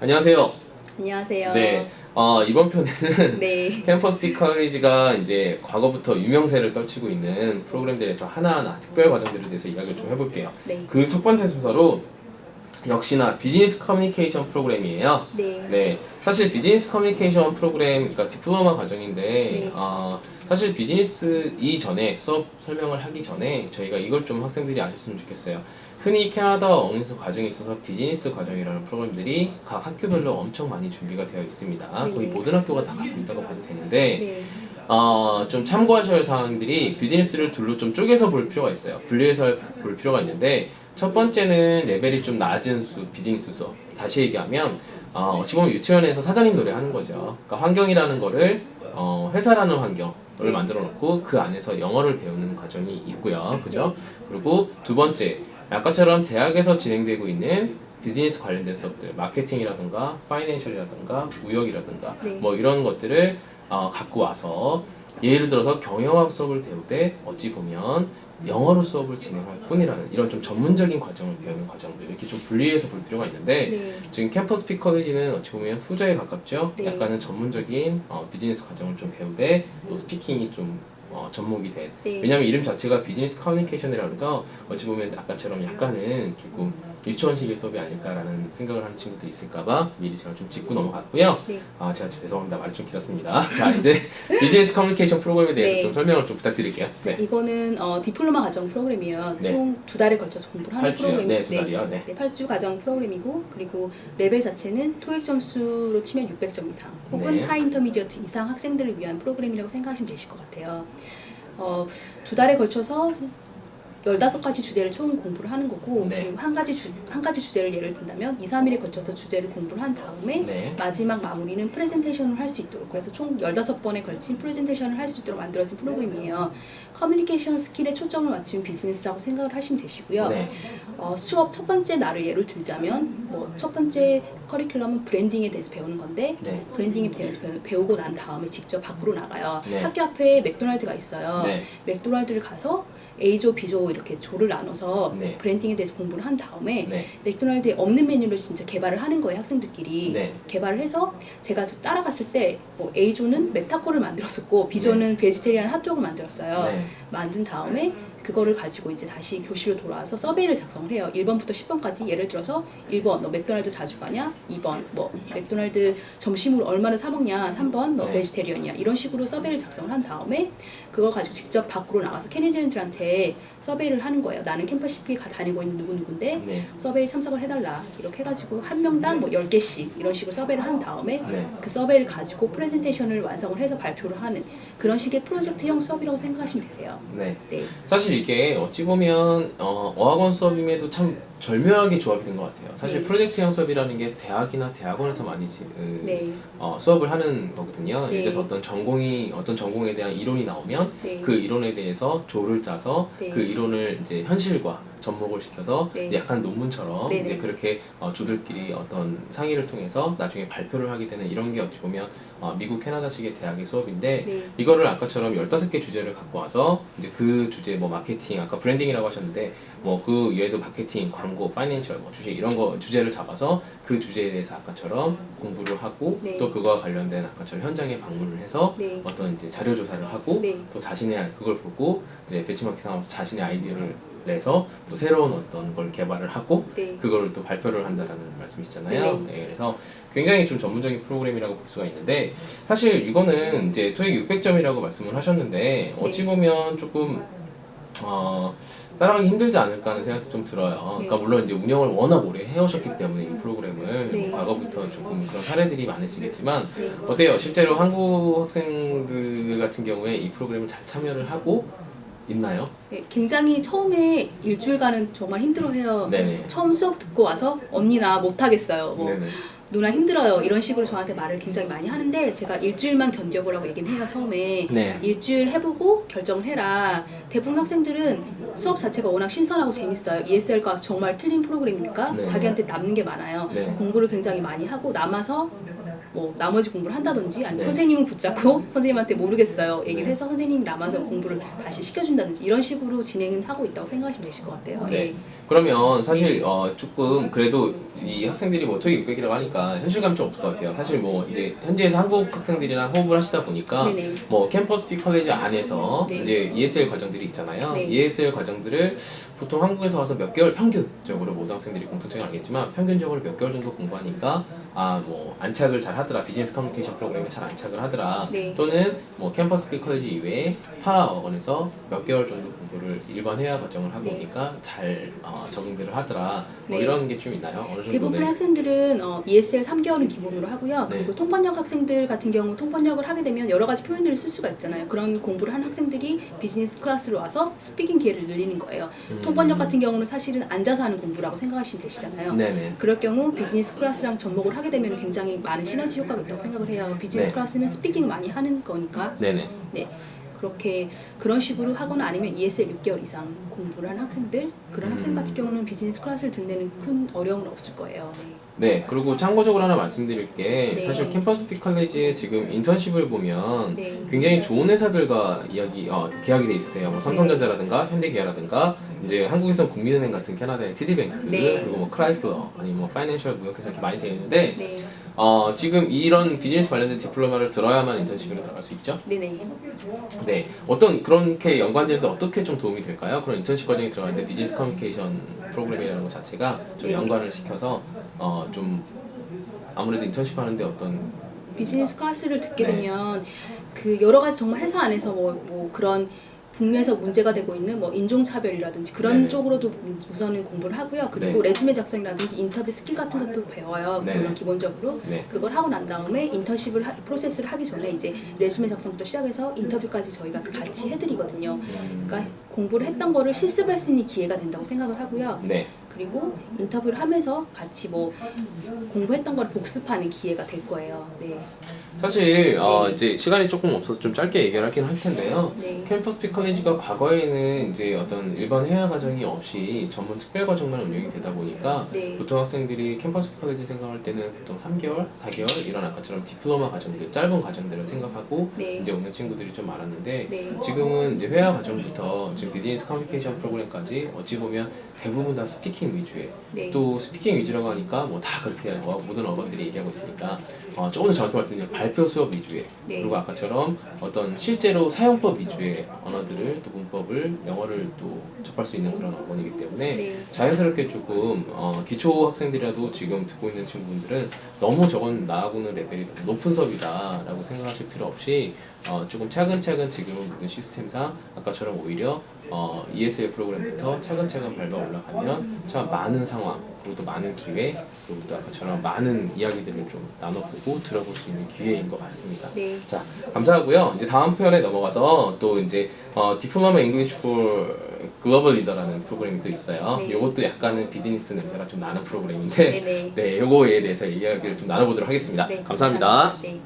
안녕하세요. 안녕하세요. 네, 어, 이번 편에는 네. 캠퍼스 피커리지가 이제 과거부터 유명세를 떨치고 있는 프로그램들에서 하나하나 특별 과정들에 대해서 이야기를 좀 해볼게요. 네. 그 첫 번째 순서로 역시나 비즈니스 커뮤니케이션 프로그램이에요. 네. 네, 사실 비즈니스 커뮤니케이션 프로그램, 그러니까 디플로마 과정인데, 네. 어, 사실 비즈니스 이전에 수업 설명을 하기 전에 저희가 이걸 좀 학생들이 아셨으면 좋겠어요. 흔히 캐나다 어학연수 과정에 있어서 비즈니스 과정이라는 프로그램들이 각 학교별로 엄청 많이 준비가 되어 있습니다. 네. 거의 모든 학교가 다 갖고 있다고 봐도 되는데, 네. 어, 좀 참고하셔야 할 사항들이 비즈니스를 둘로 좀 쪼개서 볼 필요가 있어요. 분리해서 볼 필요가 있는데 첫 번째는 레벨이 좀 낮은 수, 비즈니스 수업. 다시 얘기하면 어, 어찌 보면 유치원에서 사장님 노래 하는 거죠. 그러니까 환경이라는 거를 어, 회사라는 환경을 네. 만들어 놓고 그 안에서 영어를 배우는 과정이 있고요. 그죠? 그리고 두 번째, 아까처럼 대학에서 진행되고 있는 비즈니스 관련된 수업들, 마케팅이라든가 파이낸셜이라든가 무역이라든가 네. 뭐 이런 것들을 어, 갖고 와서 예를 들어서 경영학 수업을 배울 때 어찌 보면 영어로 수업을 진행할 뿐이라는 이런 좀 전문적인 과정을 배우는 과정들 이렇게 좀 분리해서 볼 필요가 있는데 네. 지금 캠퍼스 피커리지는 어찌 보면 후자에 가깝죠. 네. 약간은 전문적인 어, 비즈니스 과정을 좀 배우되 또 스피킹이 좀 어, 접목이 돼. 네. 왜냐하면 이름 자체가 비즈니스 커뮤니케이션이라 그래서 어찌 보면 아까처럼 약간은 조금 유치원식의 수업이 아닐까라는 생각을 하는 친구들이 있을까봐 미리 제가 좀 짚고 넘어갔고요. 네. 아 제가 죄송합니다 말이 좀 길었습니다. 자 이제 비즈니스 커뮤니케이션 프로그램에 대해서 네. 좀 설명을 좀 부탁드릴게요. 네. 이거는 어, 디플로마 과정 프로그램이에요. 네. 총두 달에 걸쳐서 공부를 하는 8주요. 프로그램이 네, 두 달이요. 네. 네, 8주 과정 프로그램이고 그리고 레벨 자체는 토익 점수로 치면 600점 이상 혹은 네. 하이 인터미디어트 이상 학생들을 위한 프로그램이라고 생각하시면 되실 것 같아요. 어, 두 달에 걸쳐서 15가지 주제를 총 공부를 하는 거고 네. 그리고 한 가지 주, 한 가지 주제를 예를 든다면 2, 3일에 걸쳐서 주제를 공부를 한 다음에 네. 마지막 마무리는 프레젠테이션을 할 수 있도록 그래서 총 15번에 걸친 프레젠테이션을 할 수 있도록 만들어진 프로그램이에요. 커뮤니케이션 스킬에 초점을 맞춘 비즈니스라고 생각을 하시면 되시고요. 네. 어, 수업 첫 번째 날을 예를 들자면 뭐 첫 번째 커리큘럼은 브랜딩에 대해서 배우는 건데 네. 브랜딩에 대해서 배우, 배우 고 난 다음에 직접 밖으로 나가요. 네. 학교 앞에 맥도날드가 있어요. 네. 맥도날드를 가서 A조, B조 이렇게 조를 나눠서 네. 브랜딩에 대해서 공부를 한 다음에 네. 맥도날드에 없는 메뉴를 진짜 개발을 하는 거예요 학생들끼리 네. 개발을 해서 제가 따라갔을 때 뭐 A조는 메타코를 만들었었고 B조는 베지테리안 핫도그를 만들었어요 네. 만든 다음에 그거를 가지고 이제 다시 교실로 돌아와서 서베이를 작성을 해요 1번부터 10번까지 예를 들어서 1번 너 맥도날드 자주 가냐 2번 뭐 맥도날드 점심으로 얼마나 사 먹냐 3번 너 네. 베지테리언이야 이런 식으로 서베이를 작성을 한 다음에 그걸 가지고 직접 밖으로 나가서 캐네디언들한테 서베이를 하는 거예요 나는 캠퍼시피 가 다니고 있는 누구누구인데 네. 서베이 참석을 해달라 이렇게 해가지고 한 명당 뭐 10개씩 이런 식으로 서베이를 한 다음에 네. 그 서베이를 가지고 프레젠테이션을 완성을 해서 발표를 하는 그런 식의 프로젝트형 수업이라고 생각하시면 되세요. 네. 네. 사실 이게 어찌 보면 어, 어학원 수업임에도 참 절묘하게 조합이 된 것 같아요. 사실 네. 프로젝트형 수업이라는 게 대학이나 대학원에서 많이 지, 으, 네. 어, 수업을 하는 거거든요. 네. 예를 들어서 어떤 전공이 어떤 전공에 대한 이론이 나오면 네. 그 이론에 대해서 조를 짜서 네. 그 이론을 이제 현실과 접목을 시켜서 네. 약간 논문처럼 네네. 이제 그렇게 어, 조들끼리 어떤 상의를 통해서 나중에 발표를 하게 되는 이런 게 어찌 보면 어, 미국 캐나다식의 대학의 수업인데 네. 이거를 아까처럼 15개 주제를 갖고 와서 이제 그 주제 뭐 마케팅 아까 브랜딩이라고 하셨는데 뭐 그 외에도 마케팅, 광고, 파이낸셜 뭐 주식 이런 거 주제를 잡아서 그 주제에 대해서 아까처럼 공부를 하고 네. 또 그거와 관련된 아까처럼 현장에 방문을 해서 네. 어떤 이제 자료 조사를 하고 네. 또 자신의 그걸 보고 이제 배치마케팅하면서 자신의 아이디어를 내서 또 새로운 어떤 걸 개발을 하고 네. 그거를 또 발표를 한다라는 말씀이시잖아요. 네. 네, 그래서 굉장히 좀 전문적인 프로그램이라고 볼 수가 있는데 사실 이거는 이제 토익 600점이라고 말씀을 하셨는데 어찌 네. 보면 조금 어, 따라가기 힘들지 않을까 하는 생각도 좀 들어요. 그러니까 네. 물론 이제 운영을 워낙 오래 해오셨기 때문에 이 프로그램을 네. 과거부터 조금 그런 사례들이 많으시겠지만 네. 어때요? 실제로 한국 학생들 같은 경우에 이 프로그램을 잘 참여를 하고 있나요? 네. 굉장히 처음에 일주일간은 정말 힘들어해요. 네네. 처음 수업 듣고 와서 언니 나 못하겠어요. 뭐 네네. 누나 힘들어요. 이런 식으로 저한테 말을 굉장히 많이 하는데 제가 일주일만 견뎌보라고 얘기는 해요. 처음에 네. 일주일 해보고 결정을 해라. 대부분 학생들은 수업 자체가 워낙 신선하고 재밌어요. ESL과 정말 틀린 프로그램이니까 네. 자기한테 남는 게 많아요. 네. 공부를 굉장히 많이 하고 남아서 뭐 나머지 공부를 한다든지 아니면 네. 선생님을 붙잡고 선생님한테 모르겠어요 얘기를 네. 해서 선생님이 남아서 공부를 다시 시켜준다든지 이런 식으로 진행은 하고 있다고 생각하시면 되실 것 같아요. 네. 예. 그러면 사실 어 조금 그래도 이 학생들이 뭐 토익 600이라고 하니까 현실감 좀 없을 것 같아요. 사실 뭐 이제 현지에서 한국 학생들이랑 호흡을 하시다 보니까 네네. 뭐 캠퍼스 피 컬리지 안에서 네. 이제 ESL 과정들이 있잖아요. 네. ESL 과정들을 보통 한국에서 와서 몇 개월 평균적으로 모든 학생들이 공통점이 알겠지만 평균적으로 몇 개월 정도 공부하니까 아 뭐 안착을 잘 하더라 비즈니스 커뮤니케이션 프로그램에 잘 안착을 하더라 네. 또는 뭐 캠퍼스 피 컬리지 이외에 타 어원에서 몇 개월 정도 공부를 일반 회화 과정을 하고 네. 오니까 잘 어, 적응들을 하더라 뭐 네. 이런 게 좀 있나요? 어느 정도 대부분의 네. 학생들은 어, ESL 3개월은 기본으로 하고요. 네. 그리고 통번역 학생들 같은 경우 통번역을 하게 되면 여러 가지 표현들을 쓸 수가 있잖아요. 그런 공부를 한 학생들이 비즈니스 클래스로 와서 스피킹 기회를 늘리는 거예요. 음. 통번역 같은 경우는 사실은 앉아서 하는 공부라고 생각하시면 되시잖아요. 네네 그럴 경우 비즈니스 클래스랑 접목을 하게 되면 굉장히 많은 시너지 효과가 있다고 생각을 해요. 비즈니스 네. 클래스는 스피킹을 많이 하는 거니까. 네네 네. 그렇게 그런 식으로 하거나 아니면 ESL 6개월 이상 공부를 한 학생들 그런 학생 음. 같은 경우는 비즈니스 클래스를 듣는 큰 어려움은 없을 거예요. 네. 네, 그리고 참고적으로 하나 말씀드릴 게 네. 사실 캠퍼스 피 컬리지에 지금 인턴십을 보면 네. 굉장히 좋은 회사들과 이야기 어, 계약이 돼 있으세요. 뭐 삼성전자라든가 현대기아라든가 이제 한국에서 국민은행 같은 캐나다의 TD뱅크 네. 그리고 뭐 크라이슬러 아니 뭐 파이낸셜 무역회사 이렇게 많이 되어 있는데 네. 어, 지금 이런 비즈니스 관련된 디플로마를 들어야만 인턴십으로 들어갈 수 있죠. 네네. 네, 어떤 그렇게 연관되는데 어떻게 좀 도움이 될까요? 그런 인턴십 과정에 들어가는데 비즈니스 커뮤니케이션 프로그램이라는 것 자체가 좀 네. 연관을 시켜서 어, 좀 아무래도 인턴십 하는데 어떤 비즈니스 클래스를 듣게 네. 되면 그 여러 가지 정말 회사 안에서 뭐, 뭐 그런 국내에서 문제가 되고 있는 뭐 인종차별이라든지 그런 네네. 쪽으로도 우선은 공부를 하고요. 그리고 네. 레즈메 작성이라든지 인터뷰 스킬 같은 것도 배워요. 네네. 물론 기본적으로. 네. 그걸 하고 난 다음에 인턴십을 하, 프로세스를 하기 전에 이제 레즈메 작성부터 시작해서 인터뷰까지 저희가 같이 해드리거든요. 음, 그러니까 공부를 했던 거를 실습할 수 있는 기회가 된다고 생각을 하고요. 네, 그리고 인터뷰를 하면서 같이 뭐 공부했던 걸 복습하는 기회가 될 거예요. 네. 사실 어, 네. 이제 시간이 조금 없어서 좀 짧게 얘기를 하긴 할 텐데요. 네. 캠퍼스 피 컬리지가 과거에는 이제 어떤 일반 회화 과정이 없이 전문 특별 과정만 운영이 되다 보니까 네. 보통 학생들이 캠퍼스 피 컬리지 생각할 때는 보통 3개월, 4개월 이런 아까처럼 디플로마 과정들, 짧은 과정들을 생각하고 네. 이제 오는 친구들이 좀 많았는데 네. 지금은 이제 회화 과정부터 지금 비즈니스 커뮤니케이션 프로그램까지 어찌 보면 대부분 다 스피킹 위주의 네. 또 스피킹 위주라고 하니까 뭐 다 그렇게 어, 모든 어반들이 얘기하고 있으니까 어, 조금 더 정확히 말씀드리면 발표 수업 위주의 네. 그리고 아까처럼 어떤 실제로 사용법 위주의 언어들을 또 문법을 영어를 또 접할 수 있는 그런 어원이기 때문에 네. 자연스럽게 조금 어, 기초 학생들이라도 지금 듣고 있는 친구분들은 너무 저건 나하고는 레벨이 너무 높은 수업이다라고 생각하실 필요 없이 어, 조금 차근차근 지금은 모든 시스템상 아까처럼 오히려 어, ESL 프로그램부터 차근차근 밟아 올라가면 참 많은 상황 그리고 또 많은 기회 그리고 또 아까처럼 많은 이야기들을 좀 나눠보고 들어볼 수 있는 기회인 것 같습니다. 네. 자 감사하고요. 이제 다음 편에 넘어가서 또 이제 어, 디플로마 잉글리시 for 글로벌 리더라는 프로그램이 또 있어요. 네. 이것도 약간은 비즈니스 냄새가 좀 나는 프로그램인데 네 네. 네, 요거에 대해서 이야기를 좀 나눠보도록 하겠습니다. 네. 감사합니다. 네.